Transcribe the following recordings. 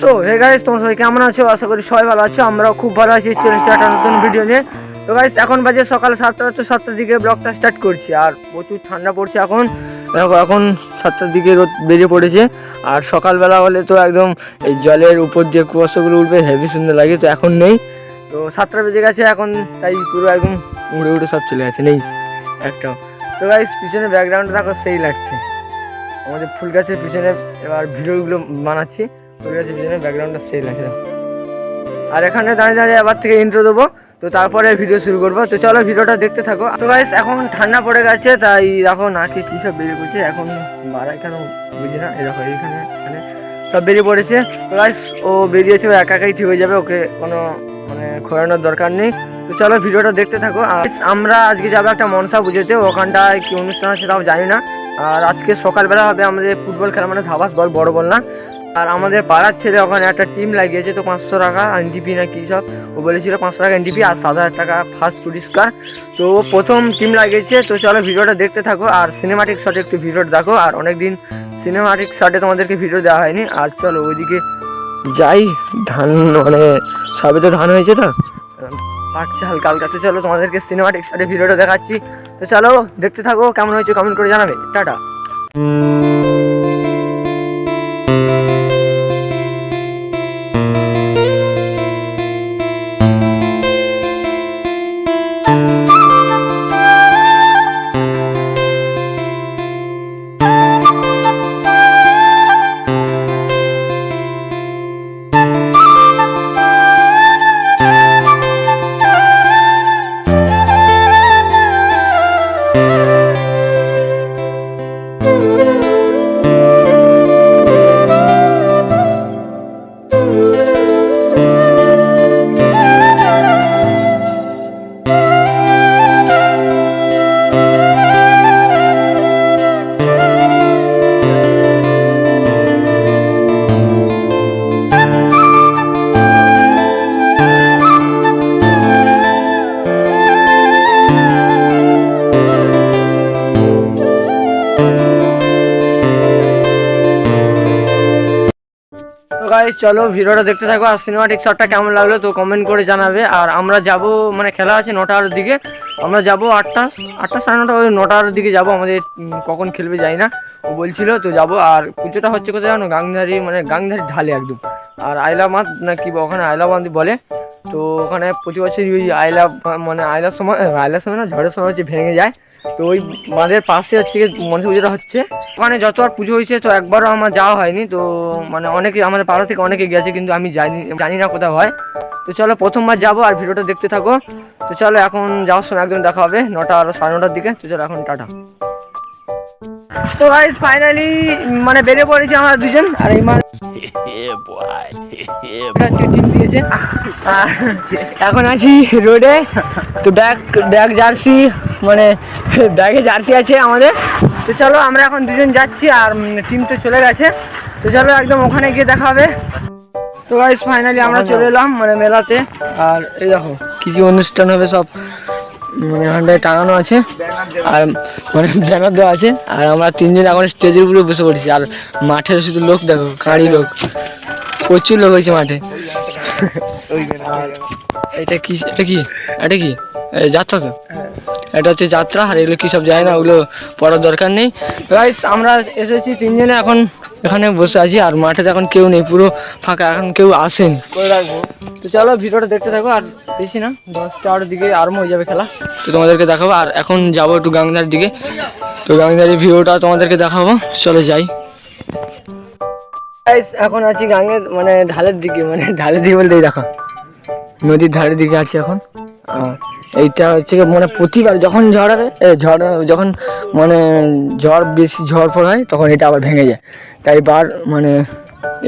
So hey guys তোমরা সবাই কেমন আছো? আশা করি সবাই ভালো আছো, আমরাও খুব ভালো আছি। চলে এসেছি একটা নতুন ভিডিও নিয়ে। তো গাইস এখন বাজে সকাল সাতটা, তো সাতটার দিকে ব্লগটা স্টার্ট করছি। আর প্রচুর ঠান্ডা পড়ছে এখন। এখন সাতটার দিকে রোদ বেরিয়ে পড়েছে। আর সকালবেলা হলে তো একদম এই জলের উপর যে কুয়াশাগুলো উঠবে হেভি সুন্দর লাগে, তো এখন নেই। তো সাতটা বেজে গেছে এখন, তাই পুরো একদম উড়ে উড়ে সব চলে গেছে, নেই একটাও। তো গাইস পিছনে ব্যাকগ্রাউন্ডটা দেখো, সেই লাগছে। আমাদের ফুল গাছের পিছনে এবার ভিডিওগুলো বানাচ্ছি। আর এখানে দাঁড়িয়ে দাঁড়িয়ে আবার থেকে ইন্ট্রো দেবো। তো তারপরে ভিডিও শুরু করব। তো চলো ভিডিওটা দেখতে থাকো। তো গাইস এখন ঠান্ডা পড়ে গেছে, তাই দেখো নাকে কী সব বেরিয়ে পড়ছে। এখন বাড়াই কেন বুঝি না। দেখো, এইখানে, এখানে সব বেরিয়ে পড়েছে। তো গাইস ও বেরিয়েছে, ও একা একাই ঠিক হয়ে যাবে। ওকে কোনো মানে খোয়ানোর দরকার নেই। তো চলো ভিডিওটা দেখতে থাকো। আমরা আজকে যাব একটা মনসা পুজোতে। ওখানটায় কি অনুষ্ঠান আছে তাও জানি না। আর আজকে সকালবেলা হবে আমাদের ফুটবল খেলা মানে ধাবাস বল, বড় বল না। আর আমাদের পাড়ার ছেলে ওখানে একটা টিম লাগিয়েছে তো পাঁচশো টাকা এনটিপি না কী সব? ও বলেছিল পাঁচশো টাকা এনটিপি আর সাত হাজার টাকা ফার্স্ট পুরস্কার। তো ও প্রথম টিম লাগিয়েছে, তো চলো ভিডিওটা দেখতে থাকো আর সিনেমাটিক শটে একটু ভিডিওটা দেখো। আর অনেক অনেকদিন সিনেমাটিক শটে তোমাদেরকে ভিডিও দেওয়া হয়নি। আর চলো ওইদিকে যাই, ধান মানে সবে তো ধান হয়েছে তো? পাকছে হালকা হালকা তো চলো তোমাদেরকে সিনেমাটিক শটে ভিডিওটা দেখাচ্ছি। তো চলো দেখতে থাকো, কেমন হয়েছে কমেন্ট করে জানাবে। টাটা। তো গাইজ চলো ভিডিওটা দেখতে থাকো। আর সিনেমাটিক শটটা কেমন লাগল তো কমেন্ট করে জানাবে। আর আমরা যাব মানে খেলা আছে নটার দিকে। আমরা যাব আটটা আটটা সাড়ে নটা ওই নটার দিকে যাব। আমাদের কখন খেলবে যাই না। ও বলছিল, তো যাব। আর পুজোটা হচ্ছে কোথায় জানো? গাংধারি মানে গাংধারি ঢালে একদম। আর আইলামাত না কি ওখানে আইলাবান্দি বলে। তো ওখানে প্রতি বছর ওই আইলা মানে আইলার সময় আইলার সময় না, ঝড়ের সময় হচ্ছে ভেঙে যায়। তো ওই বাঁধের পাশে হচ্ছে মনসা পুজোটা হচ্ছে। ওখানে যতবার পুজো হয়েছে, তো একবারও আমার যাওয়া হয়নি। তো মানে অনেকে আমাদের পাড়া থেকে অনেকে গেছে, কিন্তু আমি জানি জানি না কোথাও হয়। তো চলো প্রথমবার যাব আর ভিডিওটা দেখতে থাকো। তো চলো এখন যাওয়ার সময় একদম দেখা হবে, নটা আর সাড়ে নটার দিকে। তো চলো এখন টাটা। তো গাইস ফাইনালি মানে বেরিয়ে পড়েছি আমরা দুজন আর এই দিয়েছে। এখন আছি রোডে তো ব্যাগ ব্যাগ জার্সি মানে ব্যাগে জার্সি আছে আমাদের। তো চলো আমরা এখন দুজন যাচ্ছি আর টিম তো চলে গেছে। তো চলো একদম ওখানে গিয়ে দেখা হবে। তো গাইস ফাইনালি আমরা চলে এলাম মানে মেলাতে। আর এই দেখো কি কি অনুষ্ঠান হবে সব। এখানটায় টাঙানো আছে, আর মানে ব্যানার দেওয়া আছে, আর আমরা তিনজন এখন স্টেজের উপরে বসে পড়েছি। আর মাঠের শুধু লোক দেখো কাঁড়ি লোক, প্রচুর লোক হয়েছে মাঠে। এটা কি এটা কি? এটা কি? যাত্রা তো? এটা হচ্ছে যাত্রা, আর এগুলো কি সব যায় না, ওগুলো পড়ার দরকার নেই। গাইস আমরা এসেছি তিনজনে এখন এখানে বসে আছি আর মাঠে এখন কেউ নেই পুরো ফাঁকা এখন কেউ আসেনি। তো চলো ভিডিওটা দেখতে থাকো আর বেশি না দশটার দিকে আরম্ভ হয়ে যাবে খেলা। তো তোমাদেরকে দেখাবো আর এখন যাব একটু গাংধার দিকে। তো গাংধারি ভিডিওটা তোমাদেরকে দেখাবো চলো যাই। এখন আছি গাঙ্গে মানে ঢালের দিকে মানে ঢালের দিকে বলতে এই দেখো। নদীর ধারের দিকে আছি এখন। আর এইটা হচ্ছে মানে প্রতিবার যখন ঝড় হবে ঝড়, যখন মানে ঝড় বেশি ঝড় পড় হয়, তখন এটা আবার ভেঙে যায়। তাই বার মানে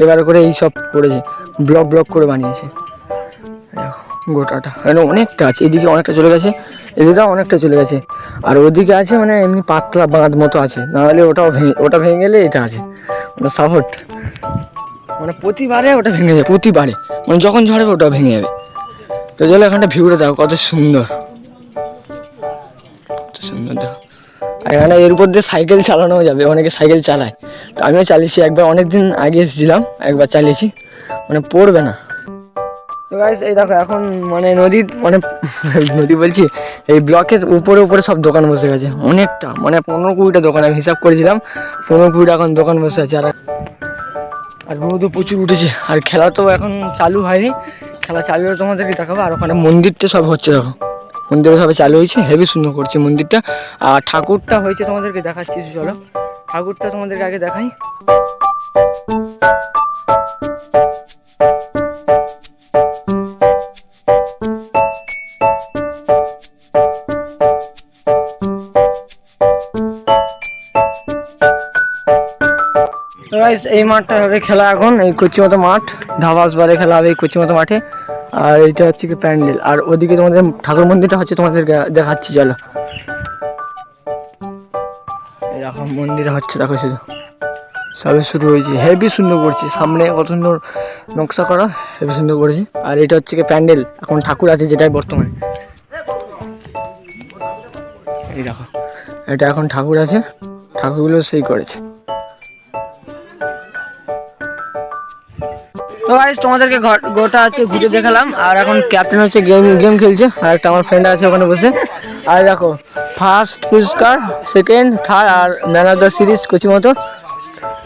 এবার করে এই সব করেছে, ব্লক ব্লক করে বানিয়েছে। গোটাটা। এখানে অনেকটা আছে, এদিকে অনেকটা চলে গেছে, এদিকেও অনেকটা চলে গেছে। আর ওদিকে আছে মানে এমনি পাতলা বাঁধ মতো আছে, নাহলে ওটাও ভেঙে, ওটা ভেঙে গেলে এটা আছে। মানে সাপোর্ট মানে প্রতিবারে ওটা ভেঙে যায়, প্রতিবারে। মানে যখন ঝড়বে ওটা ভেঙে যাবে। তো চলো এখানটা ভিউটা দেখো, কত সুন্দর। কত সুন্দর দেখো। আর এখানে এর উপর দিয়ে সাইকেল চালানো যাবে, অনেকে সাইকেল চালায়। তো আমিও চালিয়েছি, একবার অনেক দিন আগে এসেছিলাম, একবার চালিয়েছি। মানে পড়বে না। এই দেখো, এখন মানে নদী মানে নদী বলছি, এই ব্লকের উপরে উপরে সব দোকান বসে গেছে। অনেকটা মানে পনেরো কুড়িটা দোকান, আমি হিসাব করেছিলাম, পনেরো কুড়িটা এখন দোকান বসে আছে। আর আর রোদও প্রচুর উঠেছে, আর খেলা তো এখন চালু হয়নি। খেলা চালু হলে, তোমাদেরকে দেখাবো আর ওখানে মন্দিরটা সব হচ্ছে, দেখো। মন্দিরে সবে চালু হয়েছে, হেভি সুন্দর করছে মন্দিরটা। আর ঠাকুরটা হয়েছে তোমাদেরকে দেখাচ্ছি, চলো। ঠাকুরটা তোমাদেরকে আগে দেখাই। Guys, এই মাঠটা হবে খেলা এখন এই কচি মতো মাঠ ধাবাস বারে খেলা হবে এই কচি মতো মাঠে। আর এটা হচ্ছে কি প্যান্ডেল। আর ওদিকে তোমাদের ঠাকুর মন্দিরটা হচ্ছে তোমাদের দেখাচ্ছি চলো। এরকম মন্দির হচ্ছে দেখো শুধু। সবে শুরু হয়েছে। হেভি সুন্দর করছে। সামনে কত সুন্দর নকশা করা হেভি সুন্দর করেছে। আর এটা হচ্ছে কি প্যান্ডেল। এখন ঠাকুর আছে যেটাই বর্তমানে। এই দেখো এটা এখন ঠাকুর আছে। ঠাকুরগুলো সেই করেছে। তো গাইস তোমাদেরকে গোটা হচ্ছে ঘুরে দেখালাম। আর এখন ক্যাপ্টেন হচ্ছে গেম গেম খেলছে। আর একটা আমার ফ্রেন্ড আছে ওখানে বসে। আর দেখো ফার্স্ট পুরস্কার সেকেন্ড থার্ড আর ম্যান অফ দ্য সিরিজ কোচি মতো।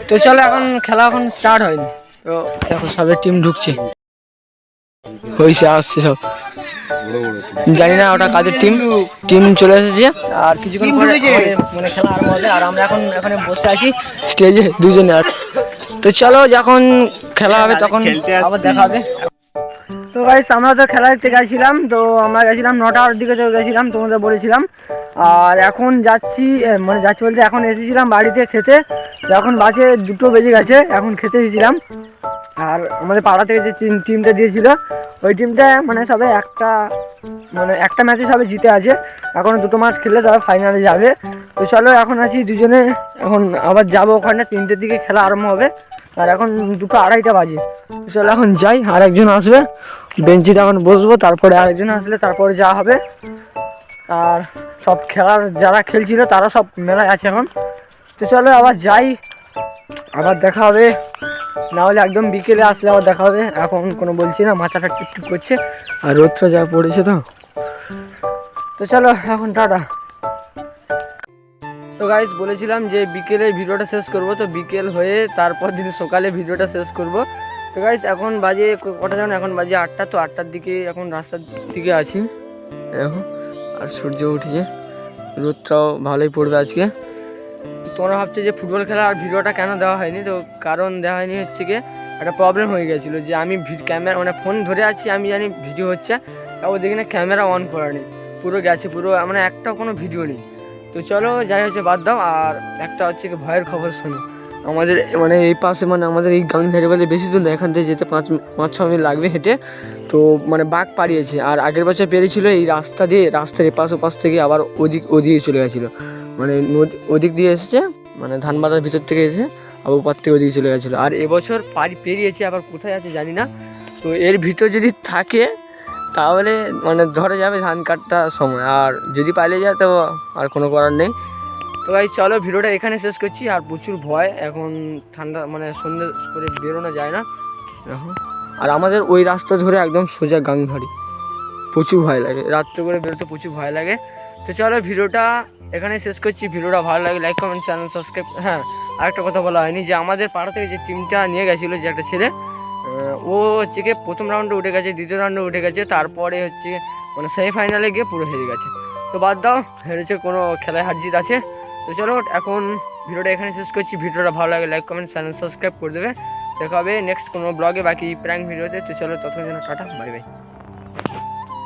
তো চলো এখন খেলা এখন স্টার্ট হয়নি। তো দেখো সবের টিম ঢুকছে। হয়েছে আসছে সব। জানি না ওটা কাদের টিম টিম চলে এসেছে। আর কিছুক্ষণ পরে মানে খেলা আরম্ভ হবে। আর আমরা এখন এখানে বসে আছি। স্টেজে দুজনে আর তো চলো যখন খেলা হবে তখন আবার দেখা হবে। তো গাইস আমরা তো খেলা দেখতে গেছিলাম তো আমরা গেছিলাম নটার দিকে তো গেছিলাম তোমাদের বলেছিলাম। আর এখন যাচ্ছি মানে যাচ্ছি বলতে এখন এসেছিলাম বাড়িতে খেতে এখন বাসে দুটো বেজে গেছে এখন খেতে এসেছিলাম। আর আমাদের পাড়া থেকে যে টিম- টিমটা দিয়েছিল ওই টিমটা মানে সবে একটা মানে একটা ম্যাচে সবে জিতে আছে। এখন দুটো ম্যাচ খেললে তবে ফাইনালে যাবে। তো চলো, এখন আছি দুজনে। এখন আবার যাব ওখানে, তিনটের দিকে খেলা আরম্ভ হবে। আর এখন দুটো আড়াইটা বাজে। তো চলো, এখন যাই আর একজন আসবে। বেঞ্চিতে এখন বসবো, তারপরে আরেকজন আসলে তারপরে যা হবে। আর সব খেলার, যারা খেলছিল তারা সব মেলায় আছে এখন। তো চলো, আবার যাই। আবার দেখা হবে। না হলে একদম বিকেলে আসলে আবার দেখা হবে। এখন কোনো বলছি না মাথাটা টিপটিপ করছে। আর রোদটা যা পড়েছে তো। তো চলো, এখন টাটা। তো গাইস বলেছিলাম যে বিকেলে ভিডিওটা শেষ করব, তো বিকেল হয়ে তারপর দিন সকালে ভিডিওটা শেষ করব। তো গাইস এখন বাজে কটা জানো? এখন বাজে আটটা, তো আটটার দিকে এখন রাস্তার দিকে আছি। দেখো, আর সূর্য উঠেছে। রোদটাও ভালোই পড়বে আজকে। তোমরা ভাবছ যে ফুটবল খেলা আর ভিডিওটা কেন দেওয়া হয়নি? তো কারণ দেওয়া হয়নি হচ্ছে কি একটা প্রবলেম হয়ে গেছিল যে আমি ক্যামেরা মানে ফোন ধরে আছি, আমি জানি ভিডিও হচ্ছে, তাও দেখি না ক্যামেরা অন করা নেই পুরো গেছে, পুরো মানে একটা কোনো ভিডিও নেই। তো চলো, যাই হচ্ছে, বাদ দাও। আর একটা হচ্ছে কি, ভয়ের খবর শোনো। আমাদের মানে এই পাশে মানে আমাদের এই গাং ধারে বলে বেশি দূর না, এখান থেকে যেতে পাঁচ পাঁচ, ছ মিনিট লাগবে হেঁটে। তো মানে বাঘ পাড়িয়েছে, আর আগের বছর পেরেছিল এই রাস্তা দিয়ে, রাস্তার এপাশ ওপাশ থেকে আবার ওদিক, ওদিকে চলে গেছিল। মানে ওদিক দিয়ে এসেছে মানে ধান বাঁধার ভিতর থেকে এসে আবার ওপার থেকে ওদিকে চলে গেছিল। আর এবছর পাড়ি পেরিয়েছে, আবার কোথায় আছে জানি না। তো এর ভিতর যদি থাকে তাহলে মানে ধরে যাবে ধান কাটটা সময়। আর যদি পালিয়ে যায় তো আর কোনো করার নেই। তো ভাই, চলো ভিডিওটা এখানে শেষ করছি। আর প্রচুর ভয়। এখন ঠান্ডা মানে সন্ধ্যে করে বেরোনো যায় না। আর আমাদের ওই রাস্তা ধরে একদম সোজা গাংধারি। প্রচুর ভয় লাগে। রাত্রে করে বেরোতে প্রচুর ভয় লাগে। তো চলো ভিডিওটা এখানে শেষ করছি। ভিডিওটা ভালো লাগে লাইক কমেন্ট চ্যানেল সাবস্ক্রাইব হ্যাঁ আরেকটা কথা বলা হয়নি যে আমাদের পাড়া থেকে যে টিমটা নিয়ে গেছিল, যে একটা ছেলে ও হচ্ছে গিয়ে প্রথম রাউন্ডে উঠে গেছে, দ্বিতীয় রাউন্ডে উঠে গেছে, তারপরে হচ্ছে মানে সেমিফাইনালে গিয়ে পুরো হেরে গেছে। তো বাদ দাও, হেরেছে কোনো খেলায় হার জিত আছে। তো চলো এখন ভিডিওটা এখানে শেষ করছি। ভিডিওটা ভালো লাগে লাইক কমেন্ট চ্যানেল সাবস্ক্রাইব করে দেবে। দেখা হবে নেক্সট কোনো ব্লগে বাকি প্র্যাঙ্ক ভিডিওতে তো। চলো ততক্ষণ যেন টাটা বাই বাই